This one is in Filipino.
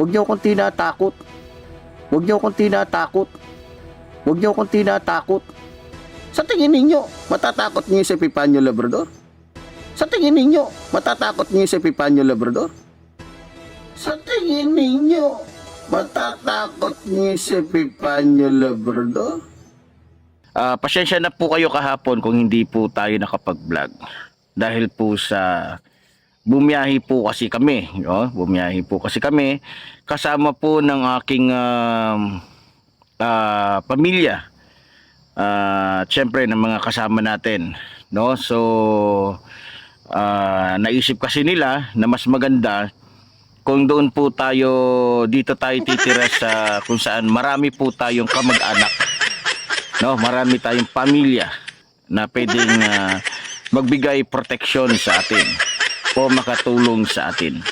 Huwag niyo akong tinatakot. Huwag niyo akong tinatakot. Huwag niyo akong tinatakot. Sa tingin ninyo, matatakot niyo si Epipanyo Labrador? Sa tingin ninyo, matatakot niyo si Epipanyo Labrador? Sa tingin ninyo, matatakot niyo si Epipanyo Labrador? Ah, pasensya na po kayo kahapon kung hindi po tayo nakapag-vlog. Dahil po sa bumiyahi po kasi kami, no? Bumiyahi po kasi kami kasama po ng aking um, ah, pamilya. Ah, syempre ng mga kasama natin, no? So ah, naisip kasi nila na mas maganda kung doon po tayo dito tayo titira sa kung saan marami po tayong kamag-anak. No, marami tayong pamilya na pwedeng ah, magbigay proteksyon sa atin o makatulong sa atin.